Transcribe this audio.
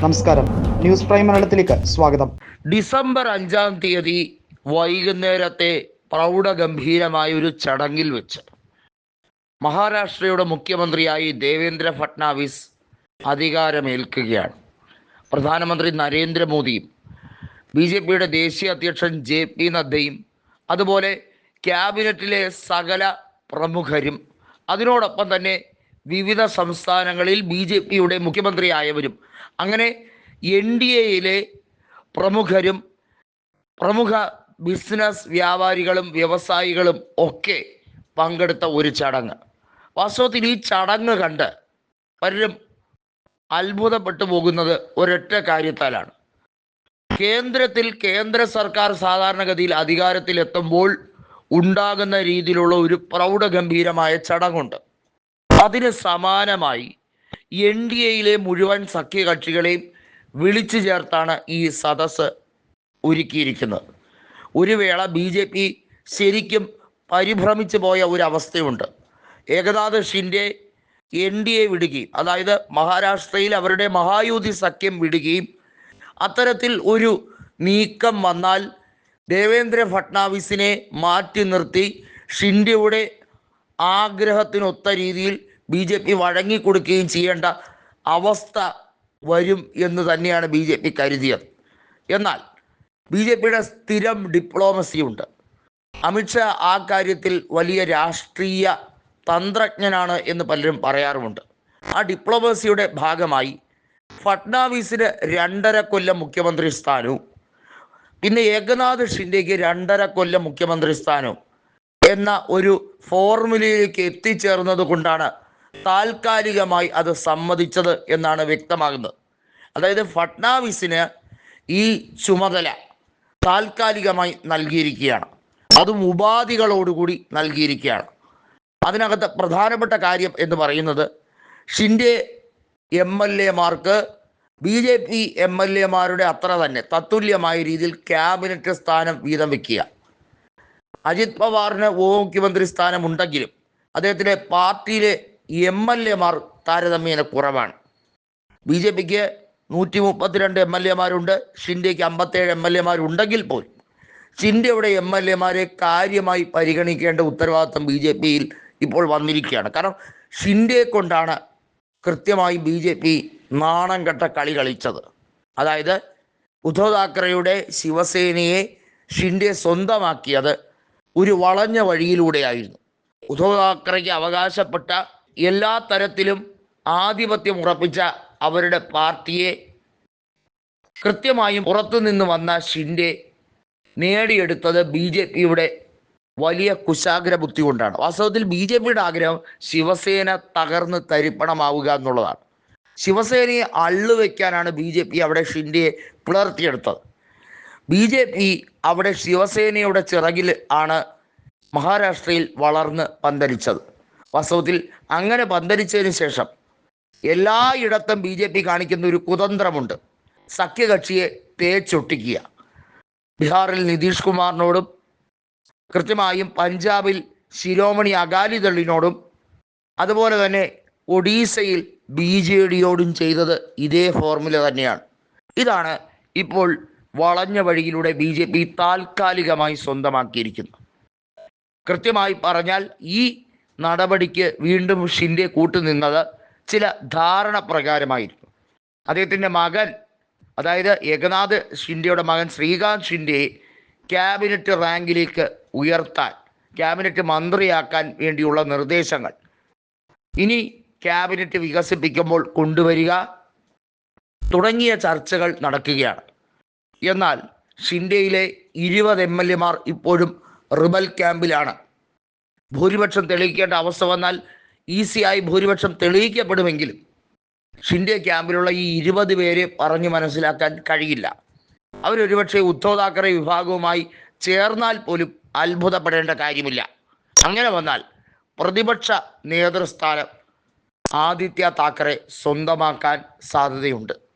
നമസ്കാരം. News prime മലയാളത്തിലേക്ക് സ്വാഗതം. ഡിസംബർ അഞ്ചാം തീയതി വൈകുന്നേരത്തെ പ്രൗഢഗംഭീരമായ ഒരു ചടങ്ങിൽ വെച്ച് മഹാരാഷ്ട്രയുടെ മുഖ്യമന്ത്രിയായി ദേവേന്ദ്ര ഫട്നാവിസ് അധികാരമേൽക്കുകയാണ്. പ്രധാനമന്ത്രി നരേന്ദ്രമോദിയും ബി ജെ പിയുടെ ദേശീയ അധ്യക്ഷൻ ജെ പി നദ്ദയും അതുപോലെ ക്യാബിനറ്റിലെ സകല പ്രമുഖരും അതിനോടൊപ്പം തന്നെ വിവിധ സംസ്ഥാനങ്ങളിൽ ബി ജെ പിയുടെ മുഖ്യമന്ത്രിയായവരും അങ്ങനെ എൻ ഡി എയിലെ പ്രമുഖരും പ്രമുഖ ബിസിനസ് വ്യാപാരികളും വ്യവസായികളും ഒക്കെ പങ്കെടുത്ത ഒരു ചടങ്ങ്. വാസ്തവത്തിൽ ഈ ചടങ്ങ് കണ്ട് പലരും അത്ഭുതപ്പെട്ടു പോകുന്നത് ഒരൊറ്റ കാര്യത്താലാണ്. കേന്ദ്രത്തിൽ കേന്ദ്ര സർക്കാർ സാധാരണഗതിയിൽ അധികാരത്തിലെത്തുമ്പോൾ ഉണ്ടാകുന്ന രീതിയിലുള്ള ഒരു പ്രൗഢഗംഭീരമായ ചടങ്ങുണ്ട്. അതിന് സമാനമായി എൻ ഡി എയിലെ മുഴുവൻ സഖ്യകക്ഷികളെയും വിളിച്ചു ചേർത്താണ് ഈ സദസ്സ് ഒരുക്കിയിരിക്കുന്നത്. ഒരു വേള ബി ജെ പി ശരിക്കും പരിഭ്രമിച്ചു പോയ ഒരു അവസ്ഥയുണ്ട്. ഷിൻഡെ എൻ ഡി എ വിടുകയും അതായത് മഹാരാഷ്ട്രയിൽ അവരുടെ മഹായുതി സഖ്യം വിടുകയും അത്തരത്തിൽ ഒരു നീക്കം വന്നാൽ ദേവേന്ദ്ര ഫട്നാവിസിനെ മാറ്റി നിർത്തി ഷിൻഡെയുടെ ആഗ്രഹത്തിനൊത്ത രീതിയിൽ ബി ജെ പി വഴങ്ങിക്കൊടുക്കുകയും ചെയ്യേണ്ട അവസ്ഥ വരും എന്ന് തന്നെയാണ് ബി ജെ പി കരുതിയത്. എന്നാൽ ബി ജെ പിയുടെ സ്ഥിരം ഡിപ്ലോമസിയുണ്ട്. അമിത്ഷാ ആ കാര്യത്തിൽ വലിയ രാഷ്ട്രീയ തന്ത്രജ്ഞനാണ് എന്ന് പലരും പറയാറുമുണ്ട്. ആ ഡിപ്ലോമസിയുടെ ഭാഗമായി ഫട്നാവിസിന് രണ്ടര കൊല്ലം മുഖ്യമന്ത്രി സ്ഥാനവും പിന്നെ ഏകനാഥ് ഷിൻഡേക്ക് രണ്ടര കൊല്ലം മുഖ്യമന്ത്രി സ്ഥാനവും എന്ന ഒരു ഫോർമുലയിലേക്ക് എത്തിച്ചേർന്നത് കൊണ്ടാണ് താൽക്കാലികമായി അത് സമ്മതിച്ചത് എന്നാണ് വ്യക്തമാകുന്നത്. അതായത് ഫട്നാവിസിന് ഈ ചുമതല താൽക്കാലികമായി നൽകിയിരിക്കുകയാണ്. അതും ഉപാധികളോടുകൂടി നൽകിയിരിക്കുകയാണ്. അതിനകത്ത് പ്രധാനപ്പെട്ട കാര്യം എന്ന് പറയുന്നത് Shinde M L എമാർക്ക് B J P M L എമാരുടെ അത്ര തന്നെ തത്തുല്യമായ രീതിയിൽ ക്യാബിനറ്റ് സ്ഥാനം വീതം വെക്കുക. അജിത് പവാറിന് ഉപമുഖ്യമന്ത്രി സ്ഥാനം ഉണ്ടെങ്കിലും അദ്ദേഹത്തിന്റെ പാർട്ടിയിലെ എം എൽ എമാർ താരതമ്യേന കുറവാണ്. ബി ജെ പിക്ക് നൂറ്റി മുപ്പത്തിരണ്ട് എം എൽ എമാരുണ്ട്. ഷിൻഡേക്ക് അമ്പത്തേഴ് എം എൽ എമാരുണ്ടെങ്കിൽ പോലും ഷിൻഡയുടെ എം എൽ എമാരെ കാര്യമായി പരിഗണിക്കേണ്ട ഉത്തരവാദിത്വം ബി ജെ പിയിൽ ഇപ്പോൾ വന്നിരിക്കുകയാണ്. കാരണം ഷിൻഡയെ കൊണ്ടാണ് കൃത്യമായി ബി ജെ പി നാണം കെട്ട കളി കളിച്ചത്. അതായത് ഉദ്ധവ് താക്കറെയുടെ ശിവസേനയെ ഷിൻഡെ സ്വന്തമാക്കിയത് ഒരു വളഞ്ഞ വഴിയിലൂടെയായിരുന്നു. ഉദ്ധവ് താക്കറയ്ക്ക് അവകാശപ്പെട്ട എല്ലാ തരത്തിലും ആധിപത്യം ഉറപ്പിച്ച അവരുടെ പാർട്ടിയെ കൃത്യമായും പുറത്തുനിന്ന് വന്ന ഷിൻഡെ നേടിയെടുത്തത് ബി ജെ പിയുടെ വലിയ കുശാഗ്ര ബുദ്ധി കൊണ്ടാണ്. വാസ്തവത്തിൽ ബി ജെ പിയുടെ ആഗ്രഹം ശിവസേന തകർന്ന് തരിപ്പണമാവുക എന്നുള്ളതാണ്. ശിവസേനയെ അള്ളുവെക്കാനാണ് ബി ജെ പി അവിടെ ഷിൻഡെയെ പിളർത്തിയെടുത്തത്. ബി ജെ പി അവിടെ ശിവസേനയുടെ ചിറകിൽ ആണ് മഹാരാഷ്ട്രയിൽ വളർന്ന് പന്തലിച്ചത്. വാസ്തവത്തിൽ അങ്ങനെ പന്തലിച്ചതിന് ശേഷം എല്ലായിടത്തും ബി ജെ പി കാണിക്കുന്ന ഒരു കുതന്ത്രമുണ്ട്. സഖ്യകക്ഷിയെ തേച്ചൊട്ടിക്കുക. ബീഹാറിൽ നിതീഷ് കുമാറിനോടും കൃത്യമായും പഞ്ചാബിൽ ശിരോമണി അകാലിദളിനോടും അതുപോലെ തന്നെ ഒഡീസയിൽ ബി ജെ ഡിയോടും ചെയ്തത് ഇതേ ഫോർമുല തന്നെയാണ്. ഇതാണ് ഇപ്പോൾ വളഞ്ഞ വഴിയിലൂടെ ബി ജെ പി താൽക്കാലികമായി സ്വന്തമാക്കിയിരിക്കുന്നത്. കൃത്യമായി പറഞ്ഞാൽ ഈ നടപടിക്ക് വീണ്ടും ഷിൻഡെ കൂട്ടുനിന്നത് ചില ധാരണ പ്രകാരമായിരുന്നു. അദ്ദേഹത്തിന്റെ മകൻ അതായത് ഏകനാഥ് ഷിൻഡെയുടെ മകൻ ശ്രീകാന്ത് ഷിൻഡെയെ ക്യാബിനറ്റ് റാങ്കിലേക്ക് ഉയർത്താൻ ക്യാബിനറ്റ് മന്ത്രിയാക്കാൻ വേണ്ടിയുള്ള നിർദ്ദേശങ്ങൾ. ഇനി ക്യാബിനറ്റ് വികസിപ്പിക്കുമ്പോൾ കൊണ്ടുവരിക തുടങ്ങിയ ചർച്ചകൾ നടക്കുകയാണ്. എന്നാൽ ഷിൻഡെയിലെ ഇരുപത് എം എൽ എമാർ ഇപ്പോഴും റിബൽ ക്യാമ്പിലാണ്. ഭൂരിപക്ഷം തെളിയിക്കേണ്ട അവസ്ഥ വന്നാൽ ഈസിയായി ഭൂരിപക്ഷം തെളിയിക്കപ്പെടുമെങ്കിലും ഷിൻഡെ ക്യാമ്പിലുള്ള ഈ ഇരുപത് പേരെ പറഞ്ഞു മനസ്സിലാക്കാൻ കഴിയില്ല. അവരൊരുപക്ഷെ ഉദ്ധവ് താക്കറെ വിഭാഗവുമായി ചേർന്നാൽ പോലും അത്ഭുതപ്പെടേണ്ട കാര്യമില്ല. അങ്ങനെ വന്നാൽ പ്രതിപക്ഷ നേതൃസ്ഥാനം ആദിത്യ താക്കറെ സ്വന്തമാക്കാൻ സാധ്യതയുണ്ട്.